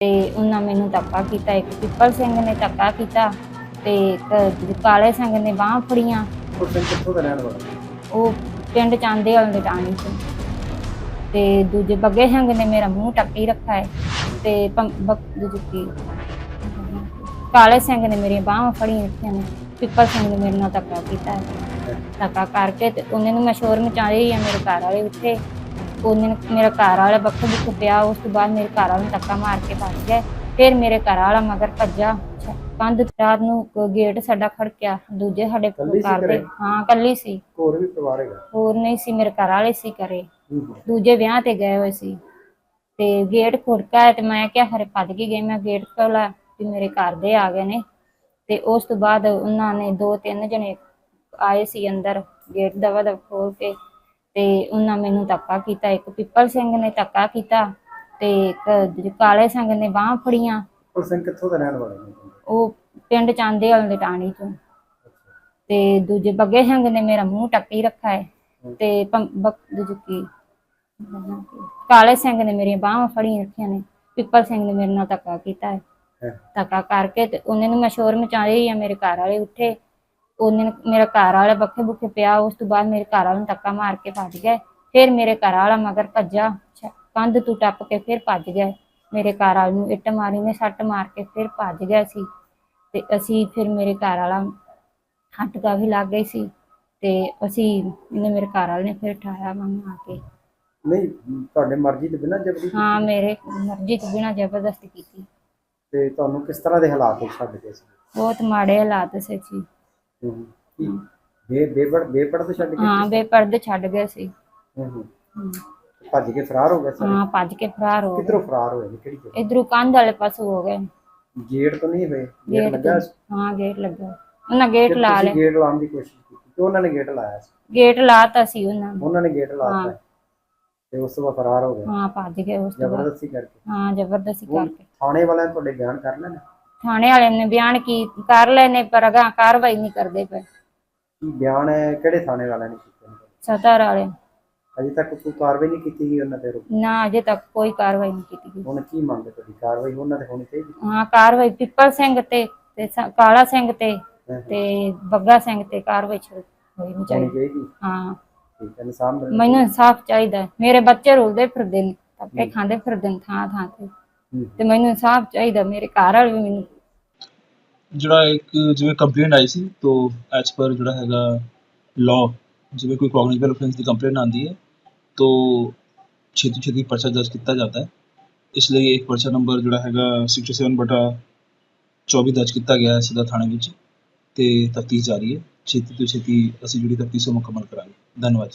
ਤੇ ਉਹਨਾਂ ਮੈਨੂੰ ਧੱਕਾ ਕੀਤਾ ਇੱਕ ਪਿੱਪਲ ਸਿੰਘ ਨੇ ਧੱਕਾ ਕੀਤਾ ਤੇ ਇੱਕ ਕਾਲੇ ਸਿੰਘ ਨੇ ਬਾਹਾਂ ਫੜੀਆਂ। ਉਹ ਸਿੰਘ ਕਿੱਥੋਂ ਦਾ ਰਹਿਣ ਵਾਲਾ? ਉਹ ਪਿੰਡ ਚਾਂਦੇ ਵਾਲੇ ਦੇ ਟਾਣੀ ਤੋਂ ਤੇ ਦੂਜੇ ਬੱਗੇ ਸਿੰਘ ਨੇ ਮੇਰਾ ਮੂੰਹ ਟੱਕੀ ਰੱਖਾ ਹੈ ਤੇ ਦੂਜੀ ਕਾਲੇ ਸਿੰਘ ਨੇ ਮੇਰੀਆਂ ਬਾਹਾਂ ਫੜੀਆਂ ਰੱਖੀਆਂ ਨੇ ਪਿੱਪਲ ਸਿੰਘ ਨੇ ਮੇਰੇ ਨਾਲ ਧੱਕਾ ਕੀਤਾ ਹੈ। ਧੱਕਾ ਕਰਕੇ ਤੇ ਉਹਨੇ ਨੂੰ ਮੈਂ ਸ਼ੋਰ ਮਚਾਈ ਆ ਮੇਰੇ ਘਰ ਵਾਲੇ ਉੱਥੇ। ਉਹਨੇ ਨੂੰ ਮੇਰਾ ਘਰ ਵਾਲਾ ਬੱਖੇ ਬੁੱਖ ਪਿਆ ਉਸ ਤੋਂ ਬਾਅਦ ਮੇਰੇ ਘਰ ਵਾਲੇ ਨੂੰ ਧੱਕਾ ਮਾਰ ਕੇ ਭੱਜ ਗਏ ਫਿਰ ਮੇਰੇ ਘਰ ਵਾਲਾ ਮਗਰ ਭੱਜਾ ਕੰਧ ਰਾਤ ਨੂੰ ਗੇਟ ਸਾਡਾ ਖੜਕਿਆ। ਦੂਜੇ ਸਾਡੇ ਘਰ ਦੇ? ਹਾਂ ਕੱਲੀ ਸੀ। ਹੋਰ ਵੀ ਪਰਿਵਾਰ ਹੈਗਾ? ਹੋਰ ਨਹੀਂ ਸੀ ਮੇਰੇ ਘਰ ਵਾਲੇ ਸੀ ਹੂੰ। ਦੂਜੇ ਵਿਆਹ ਤੇ ਗਏ ਹੋਏ ਸੀ। ਤੇ ਗੇਟ ਖੁੜਕਾ ਤੇ ਮੈਂ ਕਿਹਾ ਹਰੇ ਭੱਜ ਕੇ ਗਈ ਮੈਂ ਗੇਟ ਖੋਲਾ ਵੀ ਮੇਰੇ ਘਰ ਦੇ ਆ ਗਏ ਨੇ। ਤੇ ਉਸ ਤੋਂ ਬਾਅਦ ਉਹਨਾਂ ਨੇ ਦੋ ਤਿੰਨ ਜਣੇ ਆਏ ਸੀ ਅੰਦਰ ਗੇਟ ਦਵਾ ਦਵ ਖੋਲ ਕੇ। ਤੇ ਉਹਨਾਂ ਮੈਨੂੰ ਧੱਕਾ ਕੀਤਾ ਇੱਕ ਪਿੱਪਲ ਸਿੰਘ ਨੇ ਧੱਕਾ ਕੀਤਾ ਤੇ ਇੱਕ ਕਾਲੇ ਸਿੰਘ ਨੇ ਬਾਹਾਂ ਫੜੀਆਂ। ਉਹ ਸਿੰਘ ਕਿੱਥੋਂ ਦਾ ਰਹਿਣ ਵਾਲਾ ਹੈ ਉਹ ਪਿੰਡ ਚਾਂਦੇ ਵਾਲੇ ਦੇ ਟਾਣੀ ਤੋਂ ਤੇ ਦੂਜੇ ਬੱਗੇ ਸਿੰਘ ਨੇ ਮੇਰਾ ਮੂੰਹ ਟੱਕੀ ਰੱਖਾ ਹੈ। ਤੇ ਦੂਜੀ ਕਾਲੇ ਸਿੰਘ ਨੇ ਮੇਰੀਆਂ ਬਾਹਾਂ ਫੜੀਆਂ ਰੱਖੀਆਂ ਨੇ। ਪਿੱਪਲ ਸਿੰਘ ਨੇ ਮੇਰੇ ਨਾਲ ਧੱਕਾ ਕੀਤਾ ਹੈ। ਧੱਕਾ ਕਰਕੇ ਤੇ ਉਹਨੇ ਨੂੰ ਮੈਂ ਸ਼ੋਰ ਮਚਾਈ ਆ ਮੇਰੇ ਘਰ ਵਾਲੇ ਉੱਠੇ। ਉਹਨੇ ਮੇਰਾ ਘਰ ਵਾਲਾ ਬੱਖੇ ਬੁੱਖੇ ਪਿਆ ਉਸ ਤੋਂ ਬਾਅਦ ਮੇਰੇ ਘਰ ਵਾਲੇ ਨੂੰ ਧੱਕਾ ਮਾਰ ਕੇ ਭੱਜ ਗਏ। ਫਿਰ ਮੇਰੇ ਘਰ ਵਾਲਾ ਮਗਰ ਭੱਜਾ ਕੰਧ ਤੋਂ ਟੱਪ ਕੇ ਫਿਰ ਭੱਜ ਗਏ ਮੇਰੇ ਘਰ ਵਾਲੇ ਨੂੰ ਇੱਟ ਮਾਰੀ ਨੇ ਸੱਟ ਮਾਰ ਕੇ ਫਿਰ ਭੱਜ ਗਿਆ ਸੀ। ਤੇ ਅਸੀਂ ਫਿਰ ਮੇਰੇ ਘਰ ਵਾਲਾ ਹੱਟ ਵੀ ਲੱਗ ਗਈ ਸੀ ਤੇ ਅਸੀਂ ਇਹਨੇ ਮੇਰੇ ਘਰ ਵਾਲੇ ਨੇ ਫਿਰ ਠਾਇਆ ਮੰਗ ਆ ਕੇ। ਨਹੀਂ ਤੁਹਾਡੇ ਮਰਜ਼ੀ ਦੇ ਬਿਨਾਂ ਜਬਰੀ ਹਾਂ ਮੇਰੇ ਮਰਜ਼ੀ ਤੋਂ ਬਿਨਾਂ ਜ਼ਬਰਦਸਤੀ ਕੀਤੀ। ਤੇ ਤੁਹਾਨੂੰ ਕਿਸ ਤਰ੍ਹਾਂ ਦੇ ਹਾਲਾਤ ਵਿੱਚ ਛੱਡ ਗਏ ਸੀ? ਬਹੁਤ ਮਾੜੇ ਹਾਲਾਤ ਸੀ ਜੀ। ਹੂੰ ਹੂੰ। ਕੀ ਬੇ ਬੇਪੜ ਬੇਪੜ ਤੋਂ ਛੱਡ ਗਏ ਹਾਂ ਬੇਪਰਦੇ ਛੱਡ ਗਏ ਸੀ। ਹੂੰ ਹੂੰ। ਹਮ, ਭੱਜ ਕੇ ਫਰਾਰ ਹੋ ਗਏ ਸਾਰੇ? ਹਾਂ ਭੱਜ ਕੇ ਫਰਾਰ ਹੋ ਗਏ। ਕਿੱਧਰੋਂ ਫਰਾਰ ਹੋਏ ਨੇ? ਕਿਹੜੀ ਜਗ੍ਹਾ? ਇਧਰੋਂ ਕੰਧ ਵਾਲੇ ਪਾਸੋਂ ਹੋ ਗਏ। ਗੇਟ ਤੋਂ ਨਹੀਂ ਹੋਏ? ਗੇਟ ਗੇਟ ਲੱਗਾ ਸੀ? ਹਾਂ ਗੇਟ ਲੱਗਾ। ਉਹਨਾਂ ਗੇਟ ਫਿਰ ਲਾ ਤੁਸੀਂ ਲਿਆ। ਗੇਟ ਲਾਉਣ ਦੀ ਕੋਸ਼ਿਸ਼ ਕੀਤੀ ਤੇ ਉਹਨਾਂ ਨੇ ਗੇਟ ਲਾਇਆ ਸੀ? ਗੇਟ ਲਾਤਾ ਸੀ ਉਹਨਾਂ ਨੇ। ਉਹਨਾਂ ਨੇ ਗੇਟ ਹਾਂ। ਲਾਤਾ ਤੇ ਉਸ ਤੋਂ ਬਾਅਦ ਫਰਾਰ ਹੋ ਗਏ। ਹਾਂ ਭੱਜ ਗਏ ਉਸ ਤੋਂ ਬਾਅਦ। ਜ਼ਬਰਦਸਤੀ ਕਰਕੇ। ਹਾਂ ਜ਼ਬਰਦਸਤੀ ਕਰਕੇ। ਥਾਣੇ ਵਾਲਿਆਂ ਨੇ ਤੁਹਾਡੇ ਬਿਆਨ ਕਰ ਲੈਣੇ? ਥਾਣੇ ਵਾਲੇ ਨੇ ਬਿਆਨ ਕੀ ਕਰ ਲਏ ਨੇ ਪਰ ਅਗਾਂਹ ਕਾਰਵਾਈ ਨਹੀਂ ਕਰਦੇ ਪਏ। ਕੀ ਬਿਆਨ ਹੈ ਕਿਹੜੇ ਥਾਣੇ ਵਾਲਿਆਂ ਨੇ ਕੀਤੇ ਨੇ? ਸਦਰ ਵਾਲੇ। ਅਜੇ ਤੱਕ ਕੋਈ ਕਾਰਵਾਈ ਨਹੀਂ ਕੀਤੀ ਗਈ ਉਹਨਾਂ ਤੇ ਨਾ ਅਜੇ ਤੱਕ ਕੋਈ ਕਾਰਵਾਈ ਨਹੀਂ ਕੀਤੀ ਗਈ। ਹੁਣ ਕੀ ਮੰਗ ਹੈ ਤੁਹਾਡੀ? ਕਾਰਵਾਈ ਉਹਨਾਂ ਤੇ ਹੋਣੀ ਚਾਹੀਦੀ? ਹਾਂ ਕਾਰਵਾਈ ਪਿੱਪਲ ਸਿੰਘ ਤੇ ਤੇ ਸ- ਕਾਲਾ ਸਿੰਘ ਤੇ ਤੇ ਬੱਗਾ ਸਿੰਘ ਤੇ ਕਾਰਵਾਈ ਸ਼ੁਰੂ ਹੋਣੀ ਚਾਹੀਦੀ। ਚਾਹੀਦੀ? ਹਾਂ। ਠੀਕ ਹੈ ਇਨਸਾਨ ਮੈਨੂੰ ਇਨਸਾਫ ਚਾਹੀਦਾ ਹੈ। ਮੇਰੇ ਬੱਚੇ ਰੁਲਦੇ ਫਿਰਦੇ ਨੇ ਧੱਕੇ ਖਾਂਦੇ ਫਿਰਦੇ ਨੇ ਥਾਂ ਥਾਂ ਤੇ। ਤੇ ਮੈਨੂੰ ਇਨਸਾਫ ਚਾਹੀਦਾ, ਮੇਰੇ ਘਰ ਵਾਲੇ ਵੀ ਮੈਨੂੰ ਜਿਹੜਾ ਇੱਕ ਜਿਵੇਂ ਕੰਪਲੇਂਟ ਆਈ ਸੀ, ਤੋਂ ਐਜ਼ ਪਰ ਜਿਹੜਾ ਹੈਗਾ ਲਾਅ ਜਿਵੇਂ ਕੋਈ ਕੌਗਨੀਟਿਵ ਅਫੈਂਸ ਦੀ ਕੰਪਲੇਂਟ ਆਉਂਦੀ ਹੈ, ਤੋਂ ਛੇਤੀ ਛੇਤੀ ਪਰਚਾ ਦਰਜ ਕੀਤਾ ਜਾਂਦਾ ਹੈ। ਇਸ ਲਈ ਇੱਕ ਪਰਚਾ ਨੰਬਰ ਜਿਹੜਾ ਹੈਗਾ 67 ਬਟਾ 24 ਦਰਜ ਕੀਤਾ ਗਿਆ ਹੈ ਸਦਰ ਥਾਣੇ ਵਿੱਚ, ਤੇ ਤਫਤੀਸ਼ ਜਾਰੀ ਹੈ। ਛੇਤੀ ਤੋਂ ਛੇਤੀ ਅਸੀਂ ਜਿਹੜੀ ਤਫਤੀਸ਼ ਉਹ ਮੁਕੰਮਲ ਕਰਾਂਗੇ। ਧੰਨਵਾਦ।